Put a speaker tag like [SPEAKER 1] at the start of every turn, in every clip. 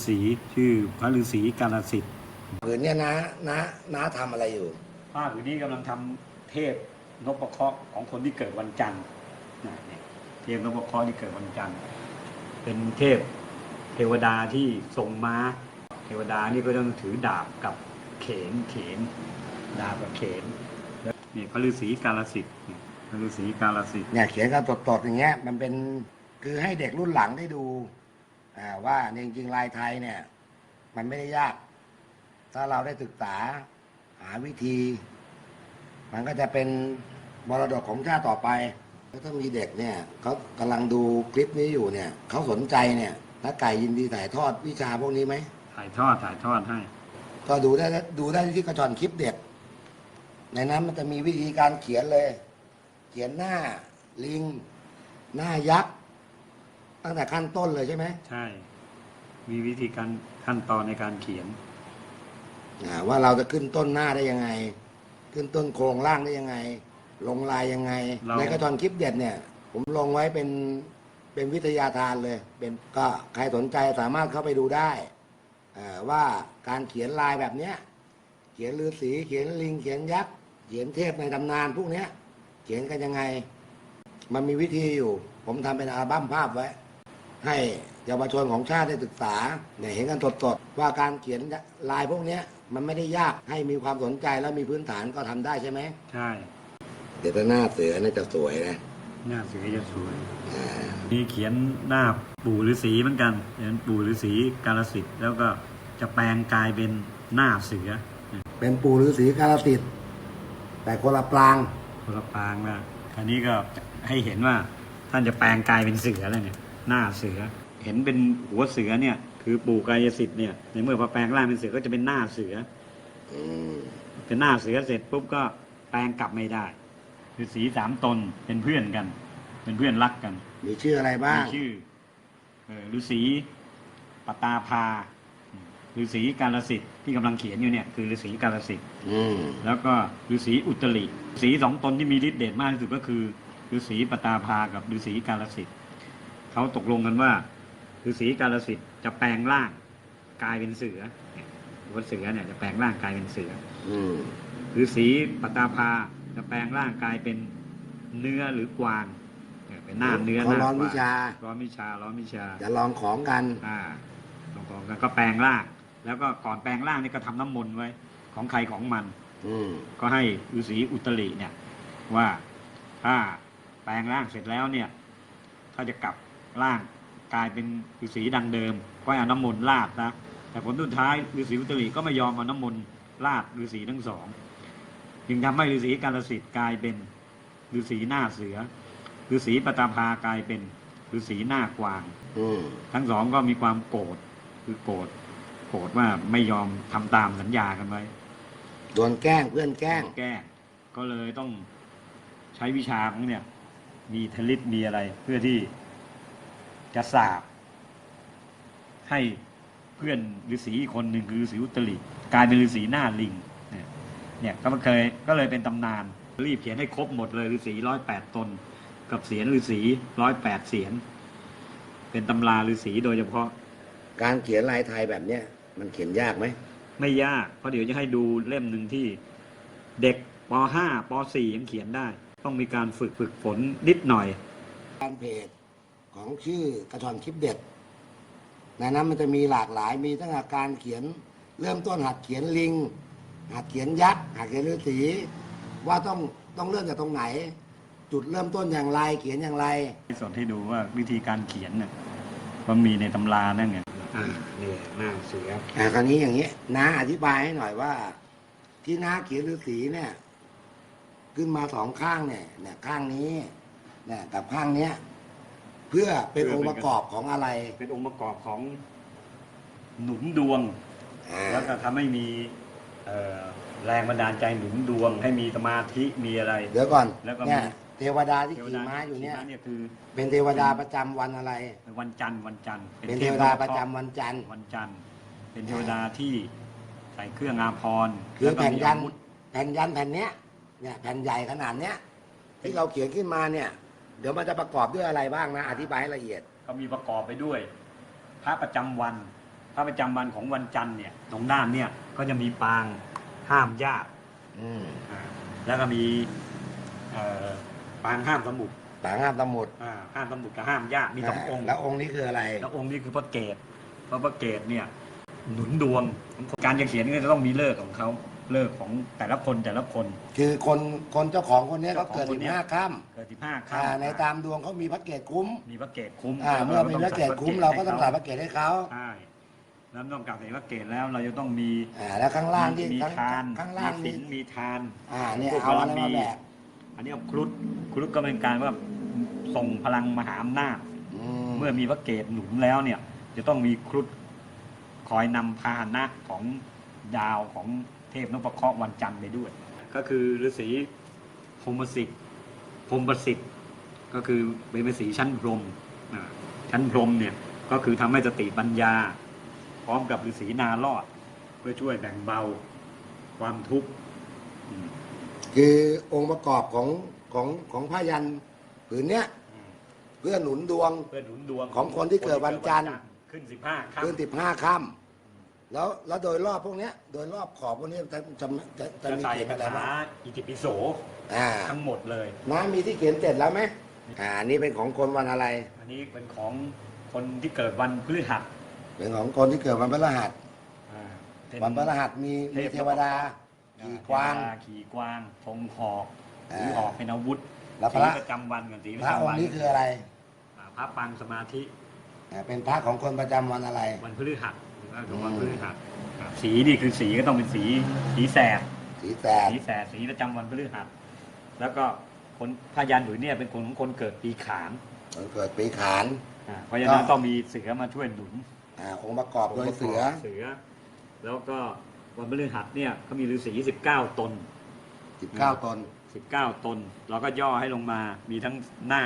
[SPEAKER 1] อสีชื่อพระฤาษีกาลสิทธิ์
[SPEAKER 2] ผืนเนี่ยนะนะนะทำอะไรอยู่
[SPEAKER 1] ผ้าผืนนี้กำลังทำเทพนพเคราะห์ของคนที่เกิดวันจันทร์นะเนี่ยเทพนพเคราะห์ที่เกิดวันจันทร์เป็นเทพเทวดาที่ทรงม้า เทวดานี่ก็ต้องถือดาบกับเขนเขน ดาบกับเขนแล้วนี่พระฤาษีกาลสิทธิ์เนี่ยพระฤาษีกาลสิทธิ์
[SPEAKER 2] เนี่ยเขียนกันตดๆอย่างเงี้ยมันเป็นคือให้เด็กรุ่นหลังได้ดู อ่าว่าจริงๆลายไทยเนี่ย มันไม่ได้ยาก ถ้าเราได้ศึกษาหาวิธี มันก็จะเป็นมรดกของชาติต่อไป แล้วถ้ามีเด็กเนี่ยเขากำลังดูคลิปนี้อยู่เนี่ยเขาสนใจเนี่ยน้าไก่ยินดีถ่ายทอดวิชาพวกนี้ไหม
[SPEAKER 1] ถ่ายทอดถ่ายทอดให้
[SPEAKER 2] ก็ดูได้ดูได้ที่กระชอนคลิปเด็ก ในนั้นมันจะมีวิธีการเขียนเลย เขียนหน้าลิง หน้ายักษ์ ตั้งแต่ขั้นต้นเลยใช่ไหม
[SPEAKER 1] ใช่ มีวิธีการขั้นตอนในการเขียน
[SPEAKER 2] อ่าว่าเราจะขึ้นต้นหน้าได้ยังไง ขึ้นต้นโครงล่างได้ยังไง ลงลายยังไง
[SPEAKER 1] เรา
[SPEAKER 2] ในกระชอนคลิปเด็ดเนี่ย ผมลงไว้เป็นเป็นวิทยาทานเลย เป็นก็ใครสนใจสามารถเข้าไปดูได้อ่าว่าการเขียนลายแบบเนี้ย เขียนฤาษีเขียนลิง เขียนยักษ์เขียนเทพในตำนานพวกเนี้ย เขียนกันยังไง มันมีวิธีอยู่ ผมทำเป็นอัลบั้มภาพไว้ ให้เยาวชนของชาติได้ศึกษาเนี่ยเห็นกันสดๆว่าการเขียนลายพวกเนี้ยมันไม่ได้ยากให้มีความสนใจแล้วมีพื้นฐานก็ทำได้ใช่ไหม
[SPEAKER 1] ใช่
[SPEAKER 2] เดี๋ยวถ้าหน้าเสือน่าจะสวยนะ
[SPEAKER 1] หน้าเสือจะสวย
[SPEAKER 2] อ่า
[SPEAKER 1] มีเขียนหน้าปู่ฤาษีเหมือนกันเขียนปู่ฤาษีกาลสิทธิ์แล้วก็จะแปลงกายเป็นหน้าเสือ
[SPEAKER 2] เป็นปู่ฤาษีกาลสิทธิ์แต่คนละปราง
[SPEAKER 1] คนละปางนะอันนี้ก็ให้เห็นว่าท่านจะแปลงกายเป็นเสือแล้วเนี่ย หน้าเสือ เห็นเป็นหัวเสือเนี่ย คือปู่กายสิทธิ์เนี่ยในเมื่อพอแปลงร่างเป็นเสือก็จะเป็นหน้าเสือ
[SPEAKER 2] อืม
[SPEAKER 1] เป็นหน้าเสือเสร็จปุ๊บก็แปลงกลับไม่ได้ฤาษีสามตนเป็นเพื่อนกัน เป็นเพื่อนรักกัน
[SPEAKER 2] มีชื่ออะไรบ้าง
[SPEAKER 1] มีชื่อเอ่อฤาษีปตาภาฤาษีกาลสิทธิ์ที่กำลังเขียนอยู่เนี่ยคือฤาษีกาลสิทธิ์
[SPEAKER 2] อืม
[SPEAKER 1] แล้วก็ฤาษีอุตริฤาษีสองตนที่มีฤทธิ์เดชมากที่สุดก็คือฤาษีปตาภากับฤาษีกาลสิทธิ์ เขาตกลงกันว่าฤาษีกาลสิทธิ์จะแปลงร่างกลายเป็นเสือเนี่ยหัวเสือเนี่ยจะแปลงร่างกลายเป็นเสือ
[SPEAKER 2] อืม
[SPEAKER 1] ฤาษีปตาภาจะแปลงร่างกายเป็นเนื้อหรือกวางเนี่ยเป็นหน้าเนื้อห
[SPEAKER 2] เขา
[SPEAKER 1] น้า
[SPEAKER 2] ร้อน
[SPEAKER 1] กว
[SPEAKER 2] วิชา
[SPEAKER 1] ร้อนวิชาร้อนวิชา
[SPEAKER 2] จะลองของกัน
[SPEAKER 1] อ่าตรงๆกันก็แปลงร่าง แล้วก็ก่อนแปลงร่างนี่ก็ทำน้ำมนต์ไว้ ของใครของมัน
[SPEAKER 2] อืม
[SPEAKER 1] ก็ให้ฤาษีอุตริเนี่ยว่าถ้าแปลงร่างเสร็จแล้วเนี่ย ถ้าจะกลับ ร่างกลายเป็นฤาษีดังเดิมก็ให้เอาน้ำมนต์ราดนะแต่ผลสุดท้ายฤาษีอุตริก็ไม่ยอมเอาน้ำมนต์ราดฤาษีทั้งสอง จึงทำให้ฤาษีกาลสิทธิ์กลายเป็นฤาษีหน้าเสือฤาษีปตาภากลายเป็นฤาษีหน้ากวาง
[SPEAKER 2] อืม
[SPEAKER 1] ทั้งสองก็มีความโกรธคือโกรธโกรธว่าไม่ยอมทำตามสัญญากันไว้
[SPEAKER 2] โดนแกล้งเพื่อนแกล้ง
[SPEAKER 1] แก้ก็เลยต้องใช้วิชาของเนี่ย มีทลิตมีอะไรเพื่อที่ จะสาบให้เพื่อนฤาษีอีกคนหนึ่งคือฤาษีอุตริกลายเป็นฤาษีหน้าลิงเนี่ยเนี่ยก็มันเคยก็เลยเป็นตำนาน รีบเขียนให้ครบหมดเลยฤาษีร้อยแปดตน กับเสียนฤาษีร้อยแปดเสียน เป็นตำราฤาษีโดยเฉพาะ
[SPEAKER 2] การเขียนลายไทยแบบเนี้ยมันเขียนยากไหม
[SPEAKER 1] ไม่ยากเพราะเดี๋ยวจะให้ดูเล่มหนึ่งที่เด็กป .5 ป .4 ยังเขียนได้ ต้องมีการฝึกฝึกฝนนิดหน่อย
[SPEAKER 2] การเพจ ของชื่อกระชอนคลิปเด็ดในนั้นมันจะมีหลากหลายมีตั้งแต่การเขียนเริ่มต้นหัดเขียนลิง หัดเขียนยักษ์หัดเขียนฤาษีว่าต้องต้องเริ่มจากตรงไหน จุดเริ่มต้นอย่างไรเขียนอย่างไร
[SPEAKER 1] สอนให้ดูว่าวิธีการเขียนเนี่ยมันมีในตำรานั่นไงอ่านี่หน้าเสือ
[SPEAKER 2] อ่าคราวนี้อย่างนี้น้าอธิบายให้หน่อยว่า ที่น้าเขียนฤาษีเนี่ย ขึ้นมาสองข้างเนี่ยเนี่ยข้างนี้เนี่ยกับข้างเนี้ย เพื่อเป็นองค์ประกอบของอะไร
[SPEAKER 1] เป็นองค์ประกอบของหนุนดวง
[SPEAKER 2] อ่า
[SPEAKER 1] แล้วก็ทำให้มีเอ่อแรงบันดาลใจหนุนดวง ให้มีสมาธิมีอะไร
[SPEAKER 2] เดี๋ยวก่อน
[SPEAKER 1] แล้วก็มี
[SPEAKER 2] เนี่ยเทวดาที่
[SPEAKER 1] เทว
[SPEAKER 2] ขี่
[SPEAKER 1] ดา
[SPEAKER 2] ม้าอยู่เนี่ย
[SPEAKER 1] ขี่เนี่ยคือ
[SPEAKER 2] เป็นเทวดาประจำวันอะไร
[SPEAKER 1] วันจันทร์วันจันทร์
[SPEAKER 2] เป็นเทวดาประจำวันจันทร์
[SPEAKER 1] วันจันทร์ เป็นเทวดาที่ใส่เครื่องอาภรณ์
[SPEAKER 2] คือ
[SPEAKER 1] ล้วก็
[SPEAKER 2] แผ่น
[SPEAKER 1] มี
[SPEAKER 2] ยัน
[SPEAKER 1] อาวุธ
[SPEAKER 2] แผ่นยันแผ่นเนี้ยเนี่ยแผ่นใหญ่ขนาดเนี้ยที่เราเขียนขึ้นมาเนี่ย เดี๋ยวมันจะประกอบด้วยอะไรบ้างนะ อธิบายให้ละเอียด
[SPEAKER 1] เขามีประกอบไปด้วย พระประจำวัน พระประจำวันของวันจันทร์เนี่ยตรงด้านเนี่ยก็จะมีปางห้ามญาติ
[SPEAKER 2] อืม
[SPEAKER 1] อ่าแล้วก็มีเอ่อปางห้ามสมุด
[SPEAKER 2] ปางห้ามตำหมุด
[SPEAKER 1] อ่าห้ามสมุดกับห้ามญาติมีสององค์
[SPEAKER 2] แล้วองค์นี้คืออะไร
[SPEAKER 1] แล้วองค์นี้คือพระเกศเพราะพระเกศเนี่ย หนุนดวงของคนการจะเขียนก็จะต้องมีเลิกษ์ของเขา เลิกษ์ของแต่ละคนแต่ละคน
[SPEAKER 2] คือคนคนเจ้าของคนเนี้ยเขาเกิด
[SPEAKER 1] เจ้าของคน
[SPEAKER 2] สิบ
[SPEAKER 1] เนี้ย
[SPEAKER 2] ห้าค่
[SPEAKER 1] เกิดที่ห้าำค่
[SPEAKER 2] อ่าในตามดวงเขามีพระเกศคุ้ม
[SPEAKER 1] มีพระเกศคุ้ม
[SPEAKER 2] อ่าเมื่อมีพระเกศคุ้มเราก็ต้องใส่พระเกศให้เขา
[SPEAKER 1] ใช่แล้วนอกจากใส่พระเกศแล้วเราจะต้องมี
[SPEAKER 2] อ่าแล้วข้างล่างที่
[SPEAKER 1] มี
[SPEAKER 2] ข้าง
[SPEAKER 1] ทาน
[SPEAKER 2] ข้างล่าง
[SPEAKER 1] มี
[SPEAKER 2] นี่
[SPEAKER 1] ศีลมีทาน
[SPEAKER 2] อ่าเนี่ย
[SPEAKER 1] พวก
[SPEAKER 2] เอาอะไร
[SPEAKER 1] บารมี
[SPEAKER 2] มาแบก
[SPEAKER 1] อันนี้เอาครุฑครุฑก็เป็นการว่าส่งพลังมหาอำนาจ
[SPEAKER 2] อืม
[SPEAKER 1] เมื่อมีพระเกศหนุนแล้วเนี่ย จะต้องมีครุฑคอยนำพาหนะของ ดาวของเทพนพเคราะห์วันจันทร์ไปด้วย ก็คือฤาษีพรหมสิทธิ์พรหมประสิทธิ์ก็คือเป็นฤาษีชั้นพรหมอ่าชั้นพรหมเนี่ยก็คือทำให้สติปัญญา พร้อมกับฤาษีนารอด เพื่อช่วยแบ่งเบาความทุกข์อืม
[SPEAKER 2] คือองค์ประกอบของของของผ้ายันผืนเนี้ยเพื่อหนุนดวง
[SPEAKER 1] เพื่อหนุนดวง
[SPEAKER 2] ของคนที่เกิดวันจันทร์
[SPEAKER 1] ขึ้นสิบห้าค่ำ
[SPEAKER 2] คืนสิบห้าค่ำ แล้วแล้วโดยรอบพวกเนี้ยโดยรอบขอบพวกเนี้ยจะจะจะจะ
[SPEAKER 1] จะ
[SPEAKER 2] มี
[SPEAKER 1] ใส่
[SPEAKER 2] เขียน
[SPEAKER 1] คา
[SPEAKER 2] อะไร
[SPEAKER 1] ถา
[SPEAKER 2] บ้าง
[SPEAKER 1] อิติปิโส
[SPEAKER 2] อ่า
[SPEAKER 1] ทั้งหมดเลย
[SPEAKER 2] น้ามีที่เขียนเสร็จแล้วไหมอ่านี่เป็นของคนวันอะไร
[SPEAKER 1] อันนี้เป็นของคนที่เกิดวันพฤหัส
[SPEAKER 2] เป็นของคนที่เกิดวันพฤหัส
[SPEAKER 1] อ่าเป็
[SPEAKER 2] วันพฤหัสมีมีเทวดา
[SPEAKER 1] อ่
[SPEAKER 2] ขี่กวาง
[SPEAKER 1] เทวดขี่กวางธงหอก
[SPEAKER 2] อ่า
[SPEAKER 1] ถือหอกเป็นอาวุธ
[SPEAKER 2] แล้วพ
[SPEAKER 1] สี
[SPEAKER 2] ระ
[SPEAKER 1] ประจำวันกับสีป
[SPEAKER 2] พ
[SPEAKER 1] ระ
[SPEAKER 2] ระอง
[SPEAKER 1] จำวั
[SPEAKER 2] ค์
[SPEAKER 1] น
[SPEAKER 2] นี้คืออะไร
[SPEAKER 1] อ่าพระปางสมาธิ
[SPEAKER 2] อ่าเป็นพระของคนประจำวันอะไร
[SPEAKER 1] วันพฤหัส หรือว่าของวัน
[SPEAKER 2] อืม
[SPEAKER 1] พฤหัสครับสีนี่คือสีก็ต้องเป็นสีสีแสด
[SPEAKER 2] สีแสด
[SPEAKER 1] สีแสดสีประจำวันพฤหัสแล้วก็คนพยันหรือเนี่ยเป็นคนของคนเกิดปีขาน
[SPEAKER 2] คนเกิดปีขาน
[SPEAKER 1] อ่าเพราะฉะนั้น
[SPEAKER 2] ก็
[SPEAKER 1] ต้องมีเสือมาช่วยหนุน
[SPEAKER 2] อ่าองค์ประกอบโดยเสือ
[SPEAKER 1] เสือ แล้วก็วันพฤหัสเนี่ยเขามีฤาษีสิบเก้าตน
[SPEAKER 2] 19ตน
[SPEAKER 1] สิบเก้าตน เราก็ย่อให้ลงมามีทั้งหน้า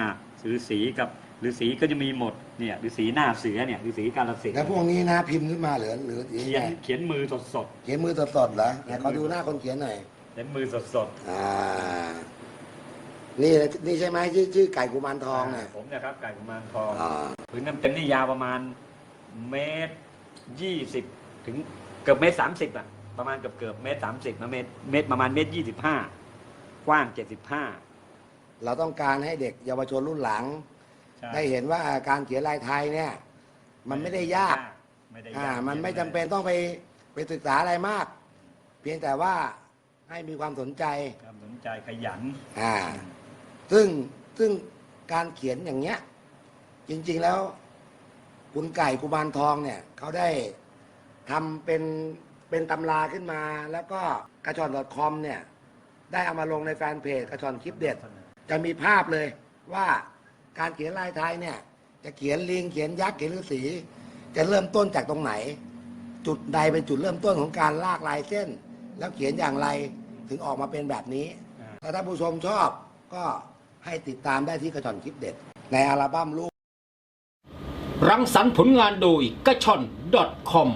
[SPEAKER 1] ฤาษีกับฤาษีก็จะมีหมดเนี่ยฤาษีหน้าเสือเนี่ยฤาษีกาลสิทธิ์
[SPEAKER 2] แล้วพวกนี้นะพิมพ์ขึ้นมาหรือหรือหรือ
[SPEAKER 1] เขีย
[SPEAKER 2] ไง
[SPEAKER 1] นเขียนมือสดสด
[SPEAKER 2] เขียนมือสดๆเหรอไหนขอดูหน้าคนเขียนหน่อย
[SPEAKER 1] ๆเขียนมือสดสด
[SPEAKER 2] อ่า นี่นี่ใช่ไหมชื่อชื่อไก่กุมารทองเนี่ย
[SPEAKER 1] ผมเนะครับไก่กุมารทอง
[SPEAKER 2] อ่า
[SPEAKER 1] ผืนน้ำเต็มนี่ยาวประมาณเมตรยี่สิบถึงเกือบเมตรสามสิบอะประมาณเกือบเกือบเมตรสามสิบเมตรเมตรประมาณเมตรยี่สิบห้า กว้างเจ็ดสิบห้า
[SPEAKER 2] เราต้องการให้เด็กเยาวชนรุ่นหลังได้เห็นว่าการเขียนลายไทยเนี่ย มันไม่ได้ยาก
[SPEAKER 1] ไม่ได้
[SPEAKER 2] อ่า
[SPEAKER 1] ยาก
[SPEAKER 2] มันไม่จำเป็นต้องไปไปศึกษาอะไรมาก เพียงแต่ว่าให้มีความสนใจ
[SPEAKER 1] ความสนใจขยัน
[SPEAKER 2] อ่า ซึ่งซึ่งการเขียนอย่างเงี้ย จริง ๆแล้ว คุณไก่กุมารทองเนี่ย เขาได้ทำเป็นเป็นตำราขึ้นมา แล้วก็กระชอน .com เนี่ย ได้เอามาลงในแฟนเพจกระชอนคลิปเด็ด จะมีภาพเลยว่าการเขียนลายไทยเนี่ย จะเขียนลิงเขียนยักษ์เขียนฤาษีจะเริ่มต้นจากตรงไหน จุดใดเป็นจุดเริ่มต้นของการลากลายเส้น แล้วเขียนอย่างไรถึงออกมาเป็นแบบนี้ถ้าท่านผู้ชมชอบก็ให้ติดตามได้ที่กระชอนคลิปเด็ด ในอัลบั้มลูก
[SPEAKER 3] รังสรรค์ผลงานโดยกระชอน .com